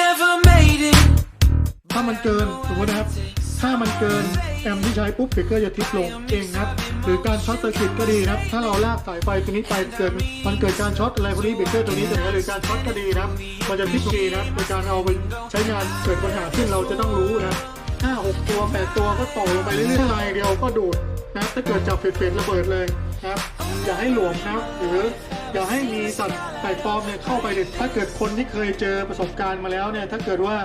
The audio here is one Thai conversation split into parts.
never made it. ถ้ามันเกินสมมตินะครับ ถ้ามันเกินแอมที่ใช้ปุ๊บเบรกเกอร์จะทิปลงเองนะครับ หรือการช็อตเซอร์กิตก็ดีนะครับ ถ้าเราลากสายไฟตัวนี้ไปเกิดมันเกิดการช็อตอะไรพวกนี้เบรกเกอร์ตัวนี้จะหรือการช็อตก็ดีนะครับ มันจะทิปลงดีนะในการเอาไปใช้งานเกิดปัญหาขึ้นเราจะต้องรู้นะห้าหกตัวแปดตัวก็ต่อลงไปเรื่อยๆลายเดียวก็ดูดนะถ้าเกิดจับเฟดๆระเบิดเลยครับ อย่าให้หลวมนะครับหรือ อย่าให้มีสัตว์แปลกปลอมเนี่ยเข้าไปเด็ดถ้าเกิดคนที่เคยเจอประสบการณ์มาแล้วเนี่ยถ้าเกิดว่า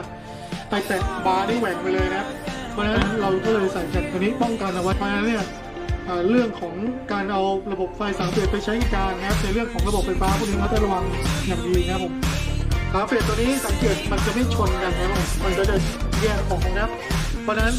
ไปแตะบาร์นี่แหวกไปเลยนะครับเพราะฉะนั้นเราก็เลยใส่แผ่นตัวนี้ป้องกันเอาไว้เพราะฉะนั้นเนี่ยเรื่องของการเอาระบบไฟสามเฟสไปใช้การนะครับในเรื่องของระบบไฟฟ้าพวกนี้เราต้องระวังอย่างดีนะครับผมสามเฟสตัวนี้สังเกตมันจะไม่ชนกันนะครับผมมันก็จะแยกของนะครับ เพราะฉะนั้น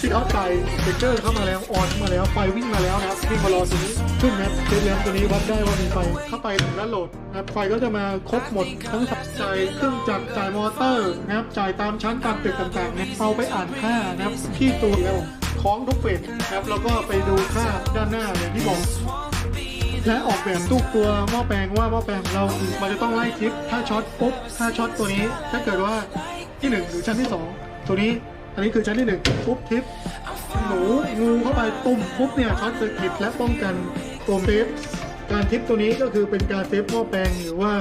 ที่เขาใส่เบรกเกอร์เข้ามาแล้ว ออนเข้ามาแล้ว ไฟวิ่งมาแล้วนะครับวิ่งมารอตัวนี้ขึ้นนะครับเทสแลมตัวนี้วัดได้ว่ามีไฟเข้าไปถึงด้านโหลดนะครับไฟก็จะมาครบหมดทั้งจ่ายเครื่องจักรจ่ายมอเตอร์นะครับจ่ายตามชั้นตามตึกต่างๆเนี่ยเอาไปอ่านค่านะครับที่ตัวแล้วคล้องทุกเฟสนะครับแล้วก็ไปดูค่าด้านหน้าอย่างที่บอกและออกแบบทุกตัวหม้อแปลงว่าหม้อแปลงของเรา มันจะต้องไล่ทิศถ้าช็อตปุ๊บถ้าช็อตตัวนี้ ถ้าเกิดว่าที่หนึ่งหรือชั้นที่สองตัวนี้ อันนี้คือชั้นที่หนึ่งปุ๊บทิศหนูงูเข้าไปตุ่มปุ๊บเนี่ยช็อตเซอร์กิตและป้องกันตัวเซฟการทิปตัวนี้ก็คือเป็นการเซฟหม้อแปลงหรือว่า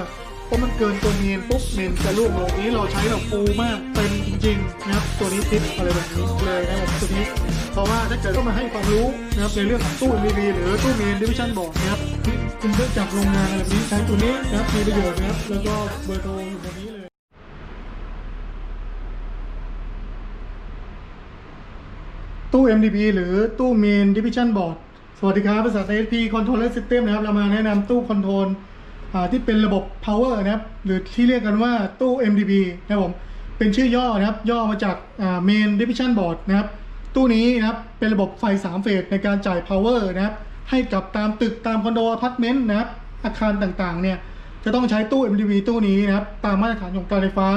เพราะมันเกินตัวเมนปุ๊บเมนจะร่วงลงนี้เราใช้แบบฟูมากเต็มจริงๆนะครับตัวนี้ทิปอะไรแบบนี้เลยนะครับตัวนี้ เพราะว่าถ้าเกิดก็มาให้ความรู้นะครับในเรื่องของตู้ MBB หรือตู้เมนดิวิชั่นบอกนะครับคุณเลือกจากโรงงานอะไรแบบนี้ใช้ตัวนี้นะครับมีประโยชน์นะครับแล้วก็เบอร์โทรอยู่ตรงนี้เลย ตู้ MDB หรือตู้ Main Division Board สวัสดีครับบริษัท SP Controller System นะครับ เรามาแนะนำตู้คอนโทรลที่เป็นระบบ Power นะครับ หรือที่เรียกกันว่าตู้ MDB นะครับผม เป็นชื่อย่อนะครับ ย่อมาจาก Main Division Board นะครับ ตู้นี้นะครับ เป็นระบบไฟ 3 เฟสในการจ่าย Power นะครับ ให้กับตามตึกตามคอนโดอพาร์ตเมนต์นะครับ อาคารต่างๆ เนี่ย จะต้องใช้ตู้ MDB ตู้นี้นะครับ ตามมาตรฐานของการไฟฟ้า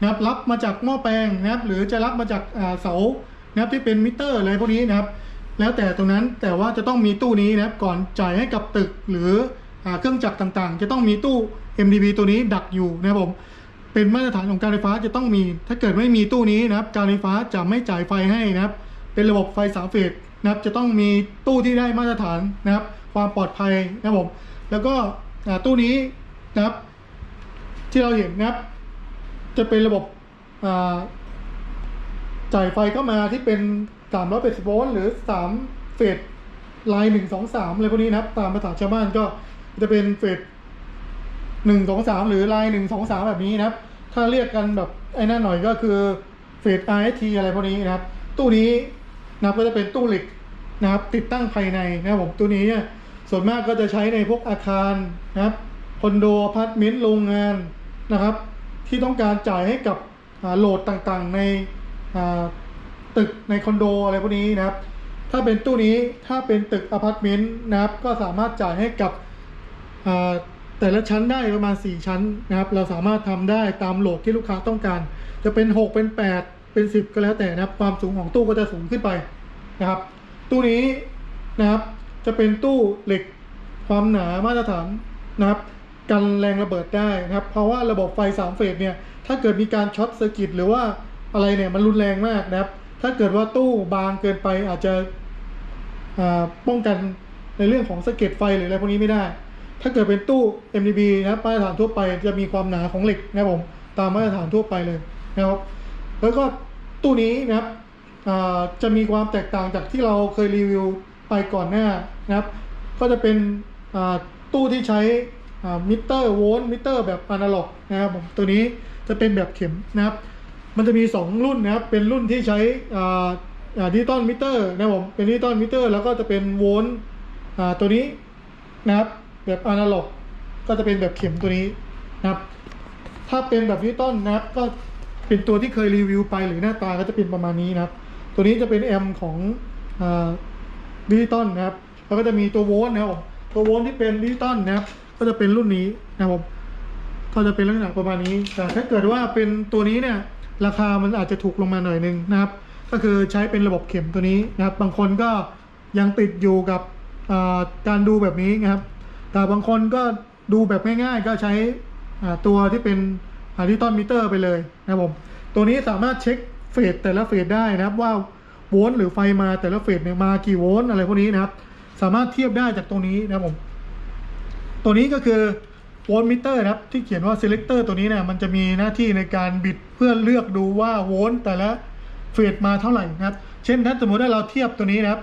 นะครับ รับมาจากหม้อแปลงนะครับ หรือจะรับมาจากเสา นะครับที่เป็นมิเตอร์อะไรพวกนี้นะครับ แล้วแต่ตรงนั้นแต่ว่าจะต้องมีตู้นี้นะครับก่อนจ่ายให้กับตึกหรืออเครื่องจักรต่างๆ จะต้องมีตู้ MDB ตัวนี้ดักอยู่นะครับผมเป็นมาตรฐานของการไฟฟ้าจะต้องมี ถ้าเกิดไม่มีตู้นี้นะครับ การไฟฟ้าจะไม่จ่ายไฟให้นะครับ เป็นระบบไฟสามเฟสนะครับจะต้องมีตู้ที่ได้มาตรฐานนะครับ ความปลอดภัยนะครับผมแล้วก็ตู้นี้นะครับ ที่เราเห็นนะครับ จะเป็นระบบ จ่ายไฟเข้ามาที่เป็น380โวลต์หรือ 3 เฟสไลน์1 2 3อะไรพวกนี้นะครับ ตามภาษาชาวบ้านก็จะเป็นเฟส1 2 3 หรือไลน์1 2 3 แบบนี้นะครับ ถ้าเรียกกันแบบไอ้นั่นหน่อยก็คือเฟส RST อะไรพวกนี้นะครับ ตู้นี้นะก็จะเป็นตู้เหล็กนะครับ ติดตั้งภายในนะครับผมตู้นี้ส่วนมากก็จะใช้ในพวกอาคารนะครับคอนโดอพาร์ตเมนต์โรงงานนะครับ ที่ต้องการจ่ายให้กับโหลดต่างๆ ใน ตึกในคอนโดอะไรพวกนี้นะครับ ถ้าเป็นตู้นี้ถ้าเป็นตึกอพาร์ตเมนต์นะครับ ก็สามารถจ่ายให้กับแต่ละชั้นได้ประมาณ 4 ชั้นนะครับ เราสามารถทำได้ตามโหลดที่ลูกค้าต้องการ จะเป็น 6 เป็น 8 เป็น 10 ก็แล้วแต่นะครับ ความสูงของตู้ก็จะสูงขึ้นไปนะครับ ตู้นี้นะครับ จะเป็นตู้เหล็กความหนามาตรฐานนะครับกันแรงระเบิดได้นะครับ เพราะว่าระบบไฟสามเฟสเนี่ย ถ้าเกิดมีการช็อตเซอร์กิตหรือว่า อะไรเนี่ยมันรุนแรงมากนะครับ ถ้าเกิดว่าตู้บางเกินไปอาจจะป้องกันในเรื่องของสะเก็ดไฟหรืออะไรพวกนี้ไม่ได้ ถ้าเกิดเป็นตู้ MDB นะมาตรฐานทั่วไปจะมีความหนาของเหล็กนะครับผมตามมาตรฐานทั่วไปเลยนะครับ แล้วก็ตู้นี้นะครับจะมีความแตกต่างจากที่เราเคยรีวิวไปก่อนหน้านะครับ ก็จะเป็นตู้ที่ใช้มิเตอร์โวลต์มิเตอร์แบบอนาล็อกนะครับผมตัวนี้จะเป็นแบบเข็มนะครับ มันจะมี 2 รุ่นนะครับ เป็นรุ่นที่ใช้ดิจิตอลมิเตอร์นะครับผม เป็นดิจิตอลมิเตอร์แล้วก็จะเป็นโวลต์ตัวนี้นะครับ แบบอนาล็อก ก็จะเป็นแบบเข็มตัวนี้นะครับ ถ้าเป็นแบบดิจิตอลนะครับ ก็เป็นตัวที่เคยรีวิวไปหรือหน้าตาก็จะเป็นประมาณนี้นะครับ ตัวนี้จะเป็นแอมของดิจิตอลนะครับ แล้วก็จะมีตัวโวลต์นะครับ ตัวโวลต์ที่เป็นดิจิตอลนะครับ ก็จะเป็นรุ่นนี้นะครับก็จะเป็นลักษณะประมาณนี้ แต่ถ้าเกิดว่าเป็นตัวนี้เนี่ย ราคามันอาจจะถูกลงมาหน่อยหนึงนะครับ ก็คือใช้เป็นระบบเข็มตัวนี้นะครับ บางคนก็ยังติดอยู่กับการดูแบบนี้นะครับ แต่บางคนก็ดูแบบง่าย ๆ ก็ใช้ตัวที่เป็นดิจิตอลมิเตอร์ไปเลยนะครับผม ตัวนี้สามารถเช็คเฟสแต่ละเฟสได้นะครับว่าโวลต์หรือไฟมาแต่ละเฟสเนี่ยมากี่โวลต์อะไรพวกนี้นะครับ สามารถเทียบได้จากตรงนี้นะครับผม ตัวนี้ก็คือ โวลต์มิเตอร์ครับที่เขียนว่า selector ตัวนี้เนี่ยมันจะมีหน้าที่ในการบิดเพื่อเลือกดูว่าโวลต์แต่ละเฟสมาเท่าไหร่นะครับ เช่นถ้าสมมติว่าเราเทียบตัวนี้นะครับ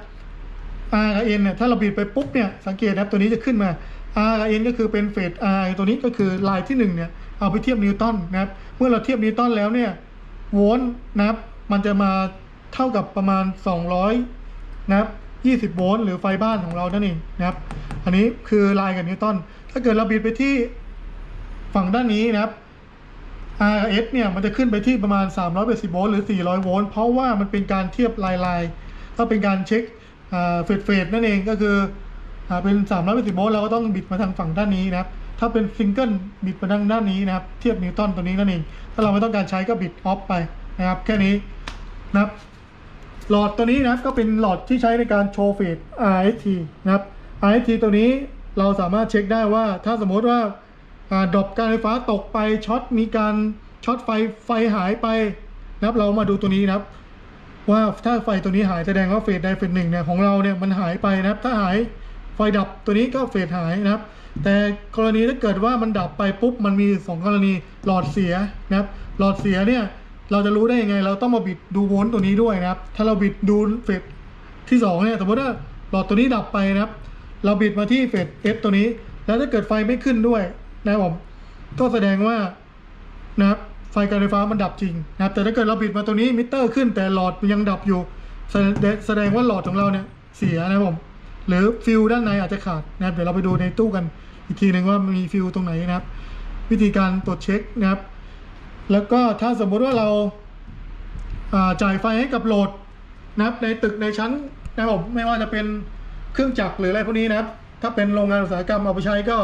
R กับ N เนี่ยถ้าเราบิดไปปุ๊บเนี่ยสังเกตนะครับตัวนี้จะขึ้นมา R กับ N ก็คือเป็นเฟส R ตัวนี้ก็คือลายที่1เนี่ยเอาไปเทียบนิวตันนะครับเมื่อเราเทียบนิวตันแล้วเนี่ยโวลต์นะครับมันจะมาเท่ากับประมาณ 200 นะครับ 20 โวลต์หรือไฟบ้านของเรานั่นเองนะครับ อันนี้คือลายกับนิวตันถ้าเกิดเราบิดไปที่ฝั่งด้านนี้นะครับ R กับ S เนี่ยมันจะขึ้นไปที่ประมาณ 380 โวลต์หรือ 400 โวลต์เพราะว่ามันเป็นการเทียบลายลายๆถ้าเป็นการเช็คเฟดเฟดนั่นเองก็คือเป็น 380 โวลต์เราก็ต้องบิดมาทางฝั่งด้านนี้นะครับ ถ้าเป็นซิงเกิลบิดมาทางด้านนี้นะครับ เทียบนิวตันตัวนี้นั่นเอง ถ้าเราไม่ต้องการใช้ก็บิดออฟไปนะครับ แค่นี้นะครับ หลอดตัวนี้นะครับก็เป็นหลอดที่ใช้ในการโชว์เฟส RST นะครับ RST ตัวนี้เราสามารถเช็คได้ว่าถ้าสมมติว่าอดรอปการไฟฟ้าตกไปช็อตมีการช็อตไฟไฟหายไปนะครับเรามาดูตัวนี้นะครับ ว่าถ้าไฟตัวนี้หายแสดงว่าเฟสใดเฟสหนึ่งเนี่ยของเราเนี่ยมันหายไปนะครับ ถ้าหายไฟดับตัวนี้ก็เฟสหายนะครับ แต่กรณีถ้าเกิดว่ามันดับไปปุ๊บมันมีสองกรณีหลอดเสียนะครับ หลอดเสียเนี่ย เราจะรู้ได้ยังไง เราต้องมาบิดดูโวลต์ตัวนี้ด้วยนะครับ ถ้าเราบิดดูเฟสที่สองเนี่ยสมมติว่าหลอดตัวนี้ดับไปนะครับ เราบิดมาที่เฟส F ตัวนี้ แล้วถ้าเกิดไฟไม่ขึ้นด้วยนะครับผมก็แสดงว่านะครับไฟการไฟฟ้ามันดับจริงนะครับ แต่ถ้าเกิดเราบิดมาตัวนี้มิเตอร์ขึ้นแต่หลอดยังดับอยู่แสดงแสดงว่าหลอดของเราเนี่ยเสียนะครับผมหรือฟิลด้านในอาจจะขาดนะครับเดี๋ยวเราไปดูในตู้กันอีกทีหนึ่งว่ามีฟิลตรงไหนนะครับ วิธีการตรวจเช็คนะครับ แล้วก็ถ้าสมมุติว่าเราาจ่ายไฟให้กับโหลดนะครับในตึกในชั้นนะครับผมไม่ว่าจะเป็นเครื่องจักรหรืออะไรพวกนี้นะครับ ถ้าเป็นโรงงานอุตสาหกรรมเอาไปใช้ก็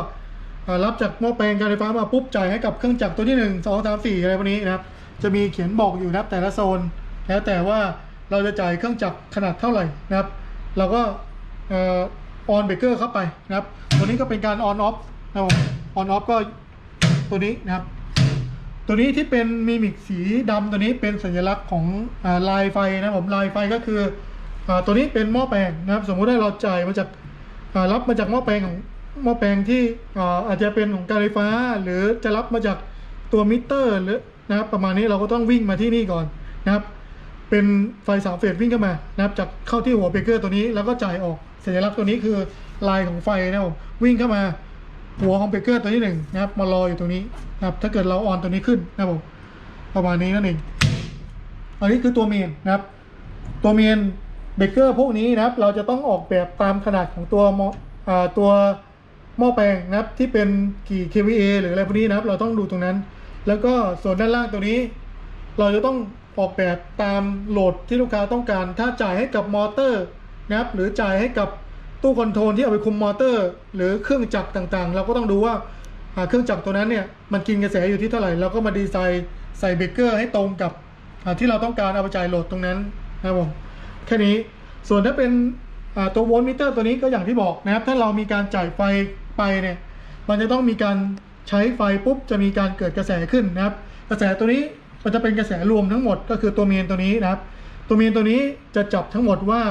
รับจากหม้อแปลงการไฟฟ้ามาปุ๊บจ่ายให้กับเครื่องจักรตัวที่หนึ่งสองสามสี่อะไรพวกนี้นะครับ จะมีเขียนบอกอยู่นะครับแต่ละโซน แล้วแต่ว่าเราจะจ่ายเครื่องจักรขนาดเท่าไหร่นะครับ เราก็ออนเบรกเกอร์เข้าไปนะครับ ตัวนี้ก็เป็นการออนออฟนะครับออนออฟก็ตัวนี้นะครับ ตัวนี้ที่เป็นมิมิกสีดำตัวนี้เป็นสัญลักษณ์ของอลายไฟนะครับผมลายไฟก็คืออตัวนี้เป็นหม้อแปลงนะครับ สมมุติว่าเราจ่ายมาจากรับมาจากหม้อแปลงของหม้อแปลงที่อาอาจจะเป็นของการไฟฟ้า หรือจะรับมาจากตัวมิเตอร์หรือนะครับประมาณนี้เราก็ต้องวิ่งมาที่นี่ก่อนนะครับ เป็นไฟสามเฟสวิ่งเข้ามานะครับจากเข้าที่หัวเบรกเกอร์ตัวนี้แล้วก็จ่ายออกสัญลักษณ์ตัวนี้คือลายของไฟนะครับวิ่งเข้ามา หัวของเบรกเกอร์ตัวที่หนึ่งนะครับมารออยู่ตรงนี้นะครับถ้าเกิดเราออนตัวนี้ขึ้นนะครับผมประมาณนี้นั่นเองอันนี้คือตัวเมนนะครับ ตัวเมนเบรกเกอร์พวกนี้นะครับ เราจะต้องออกแบบตามขนาดของตัวอ่าตัวหม้อแปลงนะครับที่เป็นกี่ kVA หรืออะไรพวกนี้นะครับ เราต้องดูตรงนั้น แล้วก็ส่วนด้านล่างตัวนี้ เราจะต้องออกแบบตามโหลดที่ลูกค้าต้องการ ถ้าจ่ายให้กับมอเตอร์นะครับ หรือจ่ายให้กับ ตู้คอนโทรลที่เอาไปคุมมอเตอร์ หรือเครื่องจักรต่างๆ เราก็ต้องดูว่าเครื่องจักรตัวนั้นเนี่ยมันกินกระแสอยู่ที่เท่าไหร่เราก็มาดีไซน์ใส่เบรกเกอร์ให้ตรงกับที่เราต้องการเอาไปจ่ายโหลดตรงนั้นนะครับผมแค่นี้ส่วนถ้าเป็นตัวโวลต์มิเตอร์ตัวนี้ก็อย่างที่บอกนะครับ ถ้าเรามีการจ่ายไฟไปเนี่ยมันจะต้องมีการใช้ไฟปุ๊บจะมีการเกิดกระแสขึ้นนะครับ กระแสตัวนี้มันจะเป็นกระแสรวมทั้งหมดก็คือตัวเมนตัวนี้นะครับ ตัวเมนตัวนี้จะจับทั้งหมดว่า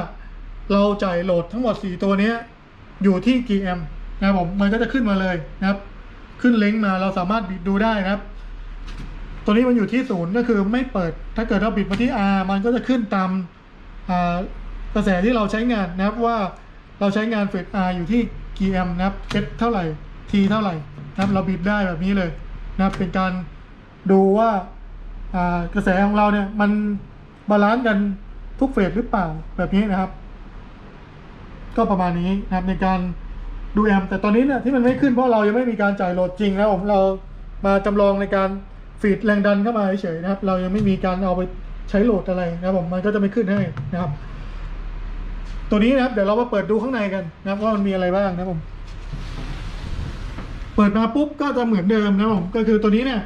เราจ่ายโหลดทั้งหมด 4 ตัวนี้อยู่ที่กี่แอมป์นะครับผมมันก็จะขึ้นมาเลยนะครับ ขึ้นเล้งก์มาเราสามารถบิดดูได้นะครับ ตัวนี้มันอยู่ที่ศูนย์ก็คือไม่เปิด ถ้าเกิดเราบิดมาที่ R มันก็จะขึ้นตามกระแสที่เราใช้งานนะครับว่าเราใช้งานเฟส R อยู่ที่กี่แอมป์นะครับ S เท่าไหร่ T เท่าไหร่นะครับเราบิดได้แบบนี้เลยนะครับเป็นการดูว่าอ่ากระแสของเราเนี่ยมันบาลานซ์กันทุกเฟสหรือเปล่าแบบนี้นะครับ ก็ประมาณนี้นะครับในการดูแอมแต่ตอนนี้เนี่ยที่มันไม่ขึ้นเพราะเรายังไม่มีการจ่ายโหลดจริงนะครับผมเรามาจำลองในการฟีดแรงดันเข้ามาเฉยๆนะครับ เรายังไม่มีการเอาไปใช้โหลดอะไรนะครับผมมันก็จะไม่ขึ้นให้นะครับ ตัวนี้นะครับเดี๋ยวเรามาเปิดดูข้างในกันนะครับว่ามันมีอะไรบ้างนะครับผมเปิดมาปุ๊บก็จะเหมือนเดิมนะครับผมก็คือตัวนี้เนี่ย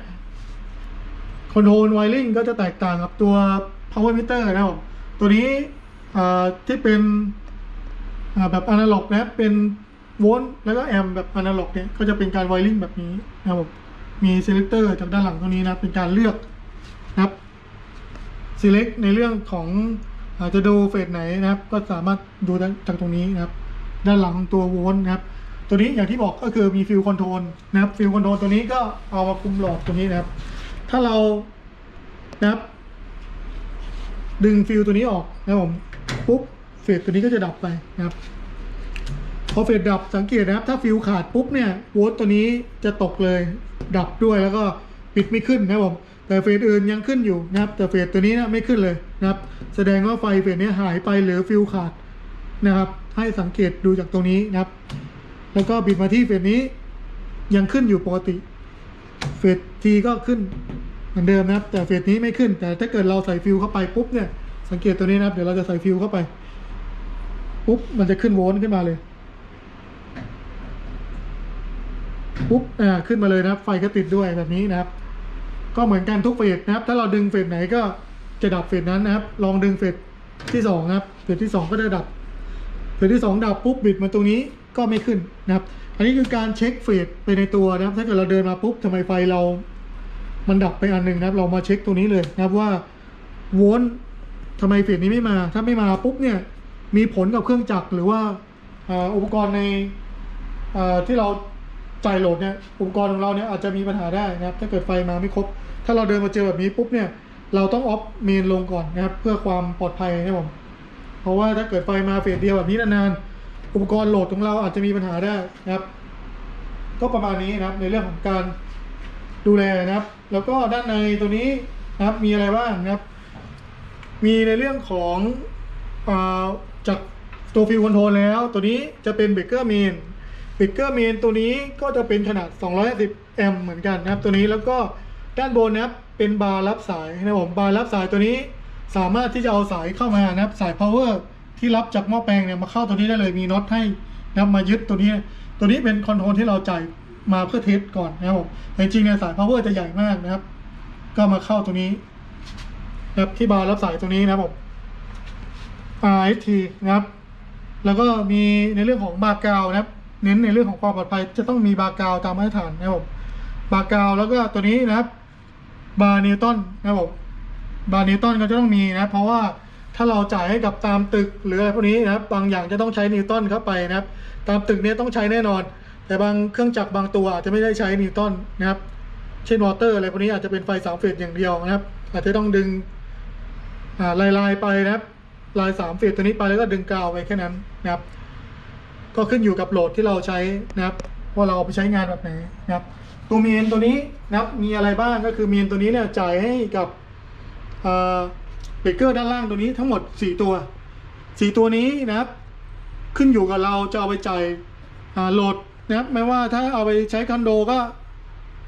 คอนโทรลไวริงก็จะแตกต่างกับตัว power meter นะครับผมตัวนี้ที่เป็น แบบอนาล็อกนะครับเป็นโวลต์แล้วก็แอมป์แบบอนาล็อกเนี่ยก็จะเป็นการไวริงแบบนี้นะครับผมมี selector จากด้านหลังตรงนี้นะเป็นการเลือกนะครับ select ในเรื่องของอาจจะดูเฟสไหนนะครับ ก็สามารถดูจากตรงนี้นะครับ ด้านหลังของตัวโวลต์นะครับ ตัวนี้อย่างที่บอกก็คือมีฟิลคอนโทรลนะครับฟิลคอนโทรลตัวนี้ก็เอามาคุมหลอดตัวนี้นะครับ ถ้าเรานะครับ ดึงฟิลตัวนี้ออกนะครับผมปุ๊บ เฟสตัวนี้ก็จะดับไปนะครับพอเฟสดับสังเกตนะครับ ถ้าฟิลขาดปุ๊บเนี่ยโวลต์ตัวนี้จะตกเลย ดับด้วยแล้วก็ปิดไม่ขึ้นนะครับผมแต่เฟสอื่นยังขึ้นอยู่นะครับ แต่เฟสตัวนี้นะไม่ขึ้นเลยนะครับ แสดงว่าไฟเฟสนี้หายไปหรือฟิลขาดนะครับ ให้สังเกตดูจากตรงนี้นะครับ แล้วก็บิดมาที่เฟสนี้ยังขึ้นอยู่ปกติเฟสทีก็ขึ้นเหมือนเดิมนะครับ แต่เฟสนี้ไม่ขึ้น แต่ถ้าเกิดเราใส่ฟิลเข้าไปปุ๊บเนี่ยสังเกตตัวนี้นะครับ เดี๋ยวเราจะใส่ฟิลเข้าไป ปุ๊บมันจะขึ้นโวลต์ขึ้นมาเลยปุ๊บอ่าขึ้นมาเลยนะครับ ไฟก็ติดด้วยแบบนี้นะครับ ก็เหมือนกันทุกเฟสนะครับ ถ้าเราดึงเฟสไหนก็จะดับเฟสนั้นนะครับ ลองดึงเฟสที่สองนะครับเฟสที่สองก็จะดับเฟสที่สองดับปุ๊บบิดมาตรงนี้ก็ไม่ขึ้นนะครับ อันนี้คือการเช็คเฟสไปในตัวนะครับ ถ้าเกิดเราเดินมาปุ๊บทำไมไฟเรา มันดับไปอันหนึ่งนะครับ เรามาเช็คตัวนี้เลยนะครับว่าโวลต์ทำไมเฟสนี้ไม่มา ถ้าไม่มาปุ๊บเนี่ย มีผลกับเครื่องจักรหรือว่าอุปกรณ์ในที่เราจ่ายโหลดเนี่ยอุปกรณ์ของเราเนี่ยอาจจะมีปัญหาได้นะครับ ถ้าเกิดไฟมาไม่ครบ ถ้าเราเดินมาเจอแบบนี้ปุ๊บเนี่ยเราต้องออฟเมนลงก่อนนะครับ เพื่อความปลอดภัยนะครับผมเพราะว่าถ้าเกิดไฟมาเฟสเดียวแบบนี้นานๆอุปกรณ์โหลดของเราอาจจะมีปัญหาได้นะครับ ก็ประมาณนี้นะครับในเรื่องของการดูแลนะครับ แล้วก็ด้านในตัวนี้นะครับมีอะไรบ้างนะครับ มีในเรื่องของอา จากตัวฟิวคอนโทรลแล้วตัวนี้จะเป็นเบรกเกอร์เมนเบรกเกอร์เมนตัวนี้ก็จะเป็นขนาด 250 แอมป์เหมือนกันนะครับ ตัวนี้แล้วก็ด้านบนนะครับเป็นบาร์รับสายนะครับผมบาร์รับสายตัวนี้สามารถที่จะเอาสายเข้ามานะครับสาย power ที่รับจากหม้อแปลงเนี่ยมาเข้าตัวนี้ได้เลยมีน็อตให้นะมายึดตัวนี้ ตัวนี้เป็นคอนโทรลที่เราจ่ายมาเพื่อเทสก่อนนะครับผมแต่จริงๆเนี่ยสาย power จะใหญ่มากนะครับ ก็มาเข้าตัวนี้นะครับที่บาร์รับสายตรงนี้นะครับผม RST นะครับแล้วก็มีในเรื่องของบาร์กาวนะครับ เน้นในเรื่องของความปลอดภัยจะต้องมีบาร์กาวตามมาตรฐานนะครับผมบาร์กาวแล้วก็ตัวนี้นะครับบาร์นิวตันนะครับผมบาร์นิวตันก็จะต้องมีนะเพราะว่าถ้าเราจ่ายให้กับตามตึกหรืออะไรพวกนี้นะครับ บางอย่างจะต้องใช้นิวตันเข้าไปนะครับ ตามตึกนี้ต้องใช้แน่นอน แต่บางเครื่องจักรบางตัวอาจจะไม่ได้ใช้นิวตันนะครับ เช่นวอเตอร์อะไรพวกนี้อาจจะเป็นไฟสามเฟสอย่างเดียวนะครับ อาจจะต้องดึงลายลายไปนะครับ ลายสามเฟสตัวนี้ไปแล้วก็ดึงกาวไปแค่นั้นนะครับ ก็ขึ้นอยู่กับโหลดที่เราใช้นะครับว่าเราเอาไปใช้งานแบบไหนนะครับ ตัวเมนตัวนี้นะครับมีอะไรบ้างก็คือเมนตัวนี้เนี่ยจ่ายให้กับเบรกเกอร์ด้านล่างตัวนี้ทั้งหมด 4 ตัว 4 ตัวนี้นะครับ ขึ้นอยู่กับเราจะเอาไปจ่ายโหลดนะครับไม่ว่าถ้าเอาไปใช้คอนโดก็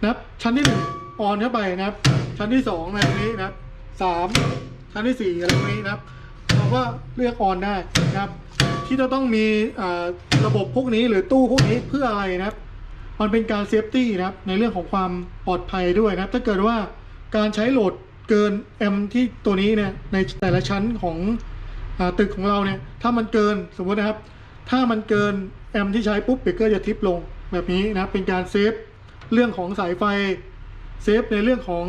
นะครับชั้นที่หนึ่งออนเข้าไปนะครับ ชั้นที่สองอะไรพวกนี้นะครับสามชั้นที่สี่อะไรพวกนี้นะครับ ก็เลือกออนได้นะครับ ที่จะต้องมีระบบพวกนี้หรือตู้พวกนี้เพื่ออะไรนะครับ มันเป็นการเซฟตี้นะครับ ในเรื่องของความปลอดภัยด้วยนะครับ ถ้าเกิดว่าการใช้โหลดเกินแอมที่ตัวนี้เนี่ยในแต่ละชั้นของอตึกของเราเนี่ย ถ้ามันเกินสมมตินะครับ ถ้ามันเกินแอมที่ใช้ปุ๊บเบรกเกอร์จะทิปลงแบบนี้นะครับ เป็นการเซฟเรื่องของสายไฟเซฟในเรื่องของ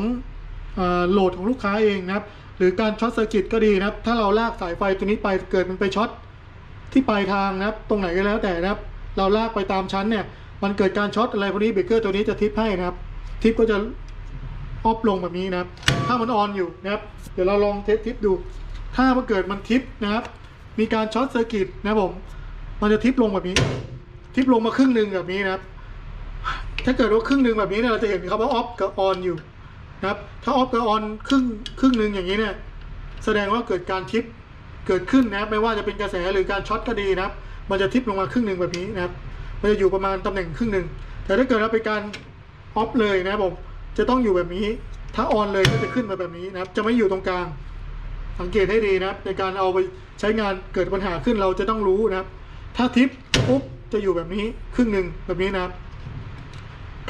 อโหลดของลูกค้าเองนะครับ หรือการช็อตเซอร์กิตก็ดีนะครับ ถ้าเราลากสายไฟตัวนี้ไปเกิดมันไปช็อตที่ปลายทางนะครับ ตรงไหนก็แล้วแต่นะครับ เราลากไปตามชั้นเนี่ย มันเกิดการช็อตอะไรพวกนี้เบรกเกอร์ตัวนี้จะทิปให้นะครับ ทิปก็จะออฟลงแบบนี้นะครับ ถ้ามันออนอยู่นะครับ เดี๋ยวเราลองเทสทิปดู ถ้ามันเกิดมันทิปนะครับ มีการช็อตเซอร์กิตนะผม มันจะทิปลงแบบนี้ ทิปลงมาครึ่งหนึ่งแบบนี้นะครับ ถ้าเกิดว่าครึ่งหนึ่งแบบนี้เนี่ยเราจะเห็นครับว่าออฟกับออนอยู่ นะครับถ้าออฟกับออนครึ่งครึ่งหนึ่งอย่างนี้เนี่ยแสดงว่าเกิดการทิปเกิดขึ้นนะครับไม่ว่าจะเป็นกระแสหรือการช็อตก็ดีนะครับ มันจะทิปลงมาครึ่งหนึ่งแบบนี้นะครับ มันจะอยู่ประมาณตำแหน่งครึ่งหนึ่งแต่ถ้าเกิดเราเป็นการออฟเลยนะครับผมจะต้องอยู่แบบนี้ ถ้าออนเลยก็จะขึ้นมาแบบนี้นะครับ จะไม่อยู่ตรงกลาง สังเกตให้ดีนะครับ ในการเอาไปใช้งานเกิดปัญหาขึ้นเราจะต้องรู้นะครับ ถ้าทิปปุ๊บจะอยู่แบบนี้ครึ่งหนึ่งแบบนี้นะครับ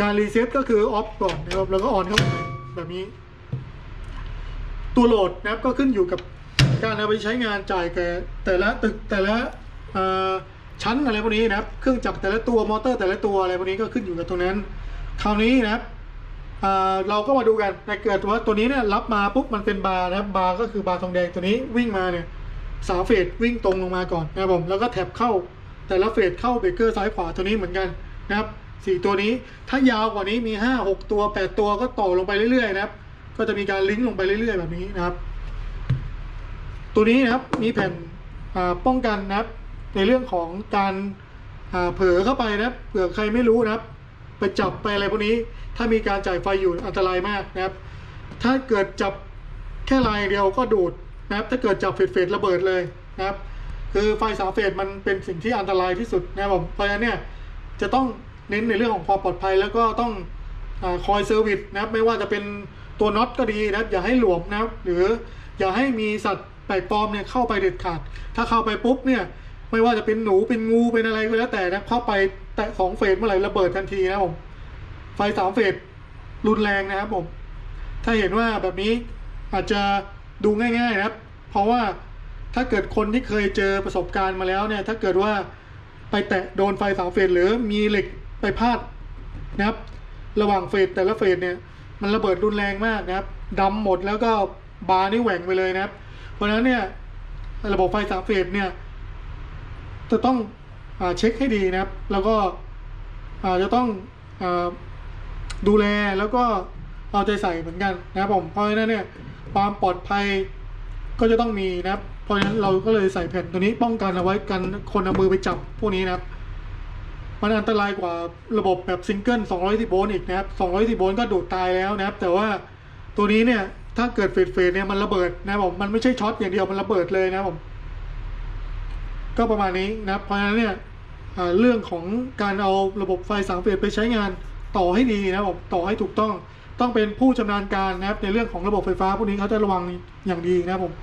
การรีเซ็ตก็คือออฟก่อนนะครับแล้วก็ออนเข้าไป แบบนี้ ตัวโหลดนะครับก็ขึ้นอยู่กับการเอาไปใช้งานจ่ายแก่แต่ละตึกแต่ละชั้นอะไรพวกนี้นะครับ เครื่องจักรแต่ละตัวมอเตอร์แต่ละตัวอะไรพวกนี้ก็ขึ้นอยู่กับตรงนั้น คราวนี้นะครับเราก็มาดูกันแต่เกิดว่าตัวนี้เนี่ยรับมาปุ๊บมันเป็นบาร์นะครับบาร์ก็คือบาร์ทองแดงตัวนี้วิ่งมาเนี่ยสามเฟสวิ่งตรงลงมาก่อนนะครับผมแล้วก็แท็บเข้าแต่ละเฟสเข้าเบรกเกอร์ซ้ายขวาตัวนี้เหมือนกันนะครับ สี่ตัวนี้ ถ้ายาวกว่านี้มีห้าหกตัวแปดตัวก็ต่อลงไปเรื่อยๆนะครับ ก็จะมีการลิงก์ลงไปเรื่อยๆ แบบนี้นะครับ ตัวนี้นะครับมีแผ่นป้องกันนะครับ ในเรื่องของการเผลอเข้าไปนะครับเผื่อใครไม่รู้นะครับ ไปจับไปอะไรพวกนี้ ถ้ามีการจ่ายไฟอยู่อันตรายมากนะครับ ถ้าเกิดจับแค่ลายเดียวก็ดูดนะครับ ถ้าเกิดจับเฟดเฟดระเบิดเลยนะครับ คือไฟสามเฟสมันเป็นสิ่งที่อันตรายที่สุดนะครับผมเพราะฉะนั้นเนี่ยจะต้อง เน้นในเรื่องของความปลอดภัย แล้วก็ต้องอคอยเซอร์วิสนะครับไม่ว่าจะเป็นตัวน็อตก็ดีนะครับอย่าให้หลวมนะครับ หรืออย่าให้มีสัตว์แปลกปลอมเนี่ยเข้าไปเด็ดขาด ถ้าเข้าไปปุ๊บเนี่ยไม่ว่าจะเป็นหนูเป็นงูเป็นอะไรก็แล้วแต่นะเข้าไปแตะสองเฟสเมื่อไหร่ระเบิดทันทีนะครับผมไฟสามเฟสรุนแรงนะครับผม ถ้าเห็นว่าแบบนี้อาจจะดูง่าย ๆนะครับ เพราะว่าถ้าเกิดคนที่เคยเจอประสบการณ์มาแล้วเนี่ย ถ้าเกิดว่าไปแตะโดนไฟสามเฟสหรือมีเหล็ก ไปพาดนะครับ ระหว่างเฟสแต่ละเฟสเนี่ยมันระเบิดรุนแรงมากนะครับดำหมดแล้วก็บาร์นี่แหว่งไปเลยนะครับ เพราะฉะนั้นเนี่ยระบบไฟสามเฟสเนี่ยจะต้องอเช็คให้ดีนะครับ แล้วก็จะต้องอดูแลแล้วก็เอาใจใส่เหมือนกันนะครับผมเพราะฉะนั้นเนี่ยความปลอดภัยก็จะต้องมีนะครับ เพราะฉะนั้นเราก็เลยใส่แผ่นตัวนี้ป้องกันเอาไว้กันคนเอามือไปจับพวกนี้นะครับ มันอันตรายกว่าระบบแบบซิงเกิล210โวลต์อีกนะครับ210โวลต์ก็ดูดตายแล้วนะครับ แต่ว่าตัวนี้เนี่ย ถ้าเกิดเฟดเฟดเนี่ยมันระเบิดนะครับผมมันไม่ใช่ช็อตอย่างเดียวมันระเบิดเลยนะครับผมก็ประมาณนี้นะครับเพราะฉะนั้นเนี่ยเรื่องของการเอาระบบไฟสามเฟสไปใช้งานต่อให้ดีนะครับผมต่อให้ถูกต้องต้องเป็นผู้ชำนาญการนะครับ ในเรื่องของระบบไฟฟ้าพวกนี้เขาจะระวังอย่างดีนะครับผม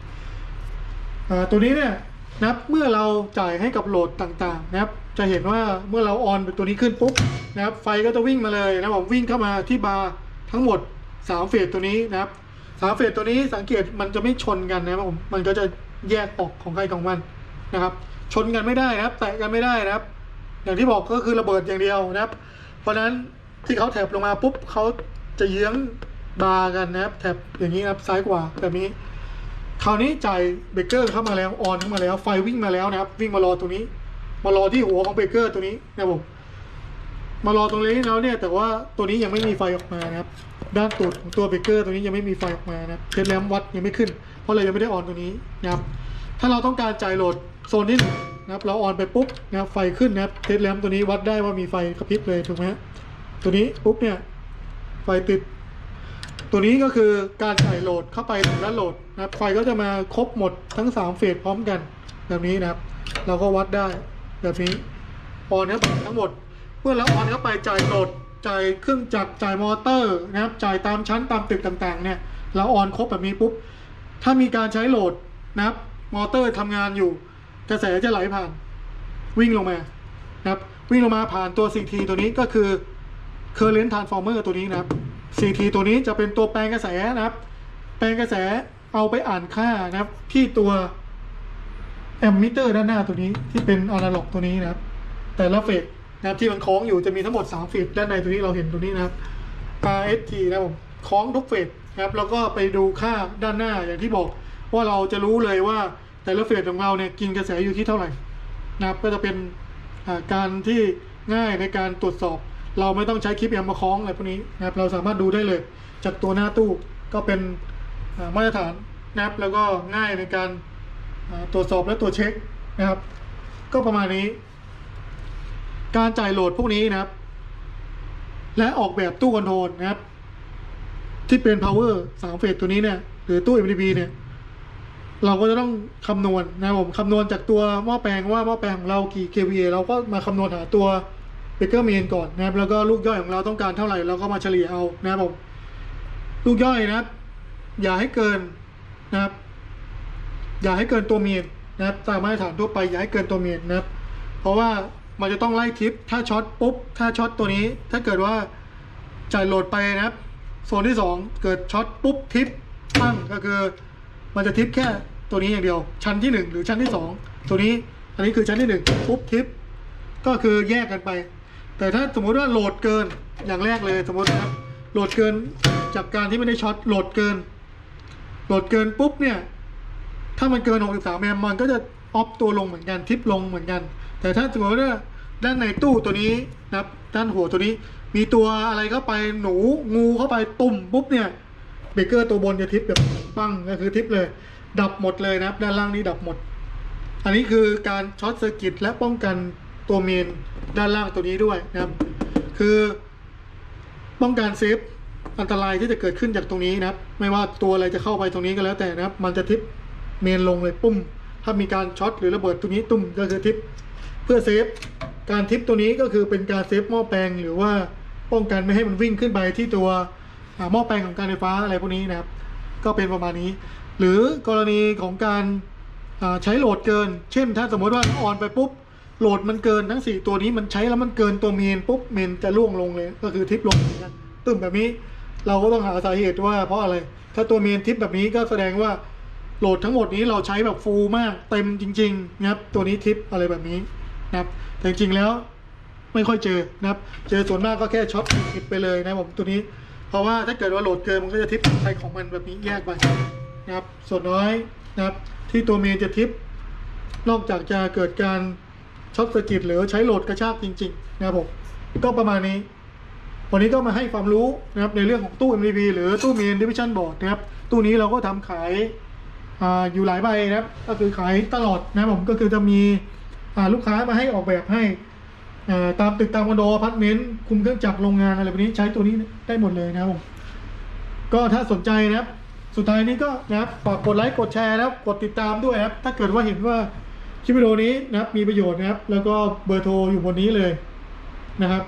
ตัวนี้เนี่ย นะครับเมื่อเราจ่ายให้กับโหลดต่างๆนะครับ จะเห็นว่าเมื่อเราออนตัวนี้ขึ้นปุ๊บนะครับไฟก็จะวิ่งมาเลยนะครับผมวิ่งเข้ามาที่บาร์ทั้งหมดสามเฟสตัวนี้นะครับสามเฟสตัวนี้สังเกตมันจะไม่ชนกันนะครับผมมันก็จะแยกออกของใครของมันนะครับ ชนกันไม่ได้นะครับ แตะกันไม่ได้นะครับ อย่างที่บอกก็คือระเบิดอย่างเดียวนะครับ เพราะฉะนั้นที่เขาแถบลงมาปุ๊บเขาจะเยื้องบาร์กันนะครับ แถบอย่างนี้นะครับซ้ายขวาแบบนี้ คราวนี้จ่ายเบเกอร์เข้ามาแล้วออนเข้ามาแล้วไฟวิ่งมาแล้วนะครับ วิ่งมารอตรงนี้ มารอที่หัวของเบเกอร์ตัวนี้นะครับผมมารอตรงนี้แล้วเนี่ยแต่ว่าตัวนี้ยังไม่มีไฟออกมานะครับ ด้านตูดของตัวเบเกอร์ตัวนี้ยังไม่มีไฟออกมานะครับเทสแลมวัดยังไม่ขึ้น เพราะเรายังไม่ได้ออนตัวนี้นะครับ ถ้าเราต้องการจ่ายโหลดโซนที่หนึ่งนะครับ เราออนไปปุ๊บนะครับไฟขึ้นนะครับเทสแลมตัวนี้วัดได้ว่ามีไฟกระพริบเลยถูกไหมฮะตัวนี้ปุ๊บเนี่ยไฟติด ตัวนี้ก็คือการจ่ายโหลดเข้าไปถึงแล้วโหลดนะครับไฟก็จะมาครบหมดทั้ง3เฟสพร้อมกันแบบนี้นะครับ เราก็วัดได้แบบนี้ออนเข้าไปทั้งหมด เมื่อเราออนเข้าไปจ่ายโหลดจ่ายเครื่องจักรจ่ายมอเตอร์นะครับจ่ายตามชั้นตามตึกต่างๆ เนี่ย เราออนครบแบบนี้ปุ๊บถ้ามีการใช้โหลดนะครับมอเตอร์ทำงานอยู่ กระแสจะไหลผ่าน วิ่งลงมานะครับวิ่งลงมาผ่านตัว CT ตัวนี้ก็คือ Current Transformer ตัวนี้นะครับ CT ตัวนี้จะเป็นตัวแปลงกระแสนะครับ แปลงกระแสเอาไปอ่านค่านะครับ ที่ตัวแอมมิเตอร์ด้านหน้าตัวนี้ที่เป็นอนาล็อกตัวนี้นะครับ แต่ละเฟสนะครับที่มันคล้องอยู่จะมีทั้งหมด3เฟสด้านในตัวนี้เราเห็นตัวนี้นะครับ RST นะครับผมคล้องทุกเฟสนะครับ แล้วก็ไปดูค่าด้านหน้าอย่างที่บอกว่าเราจะรู้เลยว่าแต่ละเฟสของเราเนี่ยกินกระแสอยู่ที่เท่าไหร่นะครับก็จะเป็นการที่ง่ายในการตรวจสอบ เราไม่ต้องใช้คลิปแอมมาคล้องอะไรพวกนี้นะครับเราสามารถดูได้เลย จากตัวหน้าตู้ก็เป็นมาตรฐานนะครับแล้วก็ง่ายในการตรวจสอบและตรวจเช็คนะครับ ก็ประมาณนี้ การจ่ายโหลดพวกนี้นะครับ และออกแบบตู้คอนโทรลนะครับ ที่เป็น power สามเฟสตัวนี้เนี่ยหรือตู้ MDB เนี่ยเราก็จะต้องคำนวณนะครับผมคำนวณจากตัวหม้อแปลงว่าหม้อแปลงของเรากี่ kVA เราก็มาคำนวณหาตัว เบเกอร์เมนก่อนนะครับแล้วก็ลูกย่อยของเราต้องการเท่าไหร่เราก็มาเฉลี่ยเอานะครับผมลูกย่อยนะครับ อย่าให้เกินนะครับ อย่าให้เกินตัวเมนนะครับตามมาตรฐานทั่วไปอย่าให้เกินตัวเมนนะครับ เพราะว่ามันจะต้องไล่ทิปถ้าช็อตปุ๊บถ้าช็อตตัวนี้ ถ้าเกิดว่าจ่ายโหลดไปนะครับโซนที่สองเกิดช็อตปุ๊บทิปตั้งก็คือมันจะทิปแค่ตัวนี้อย่างเดียว ชั้นที่หนึ่งหรือชั้นที่สองตัวนี้อันนี้คือชั้นที่หนึ่งปุ๊บทิปก็คือแยกกันไป แต่ถ้าสมมุติว่าโหลดเกินอย่างแรกเลยสมมตินะครับโหลดเกินจากการที่ไม่ได้ช็อตโหลดเกิน โหลดเกินปุ๊บเนี่ย ถ้ามันเกิน 63แอมมันก็จะออฟตัวลงเหมือนกันทิปลงเหมือนกัน แต่ถ้าสมมติว่าด้านในตู้ตัวนี้นะครับ ด้านหัวตัวนี้ มีตัวอะไรเข้าไปหนูงูเข้าไปตุ่มปุ๊บเนี่ยเบรกเกอร์ตัวบนจะทิปแบบปังก็คือทิปเลย ดับหมดเลยนะครับ ด้านล่างนี้ดับหมด อันนี้คือการช็อตเซอร์กิตและป้องกัน ตัวเมนด้านล่างตัวนี้ด้วยนะครับ คือป้องกันเซฟอันตรายที่จะเกิดขึ้นจากตรงนี้นะครับ ไม่ว่าตัวอะไรจะเข้าไปตรงนี้ก็แล้วแต่นะครับ มันจะทิปเมนลงเลยปุ้ม ถ้ามีการช็อตหรือระเบิดตัวนี้ตุ้มก็คือทิปเพื่อเซฟการทิปตัวนี้ก็คือเป็นการเซฟหม้อแปลงหรือว่าป้องกันไม่ให้มันวิ่งขึ้นไปที่ตัวหม้อแปลงของการไฟฟ้าอะไรพวกนี้นะครับ ก็เป็นประมาณนี้ หรือกรณีของการใช้โหลดเกิน เช่น ถ้าสมมติว่าออนไปปุ๊บ โหลดมันเกินทั้ง 4 ตัวนี้มันใช้แล้วมันเกินตัวเมนปุ๊บเมนจะล่วงลงเลย ก็คือทิปลงเหมือนกันตึมแบบนี้ เราก็ต้องหาสาเหตุว่าเพราะอะไร ถ้าตัวเมนทิปแบบนี้ก็แสดงว่าโหลดทั้งหมดนี้เราใช้แบบฟูลมากเต็มจริงๆนะครับตัวนี้ทิปอะไรแบบนี้นะครับแต่จริงๆแล้วไม่ค่อยเจอนะครับ เจอส่วนมากก็แค่ช็อตผิดไปเลยนะผมตัวนี้ เพราะว่าถ้าเกิดว่าโหลดเกินมันก็จะทิปใครของมันแบบนี้แยกไปนะครับส่วนน้อยนะครับที่ตัวเมนจะทิปนอกจากจะเกิดการ ช็อตสกิดหรือใช้โหลดกระชากจริง ๆ นะครับผมก็ประมาณนี้ วันนี้ก็มาให้ความรู้นะครับในเรื่องของตู้ MVP หรือตู้ Main Division Board นะครับ ตู้นี้เราก็ทำขายอาอยู่หลายใบนะครับ ก็คือขายตลอดนะครับผมก็คือจะมีลูกค้ามาให้ออกแบบให้ตามตึกตามคอนโดอพาร์ตเมนต์คุมเครื่องจักรโรงงานอะไรแบบนี้ใช้ตัวนี้ได้หมดเลยนะครับผมก็ถ้าสนใจนะครับ สุดท้ายนี้ก็นะครับฝากกดไลค์กดแชร์นะครับกดติดตามด้วยนะครับ ถ้าเกิดว่าเห็นว่า คลิปวิดีโอนี้นะครับมีประโยชน์นะครับ แล้วก็เบอร์โทรอยู่บนนี้เลยนะครับ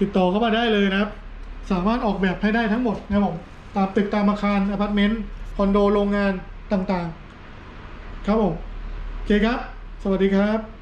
ติดต่อเข้ามาได้เลยนะครับ สามารถออกแบบให้ได้ทั้งหมดนะครับผมตามตึกตามอาคารอพาร์ตเมนต์คอนโดโรงงานต่างๆ ครับผมโอเคครับ สวัสดีครับ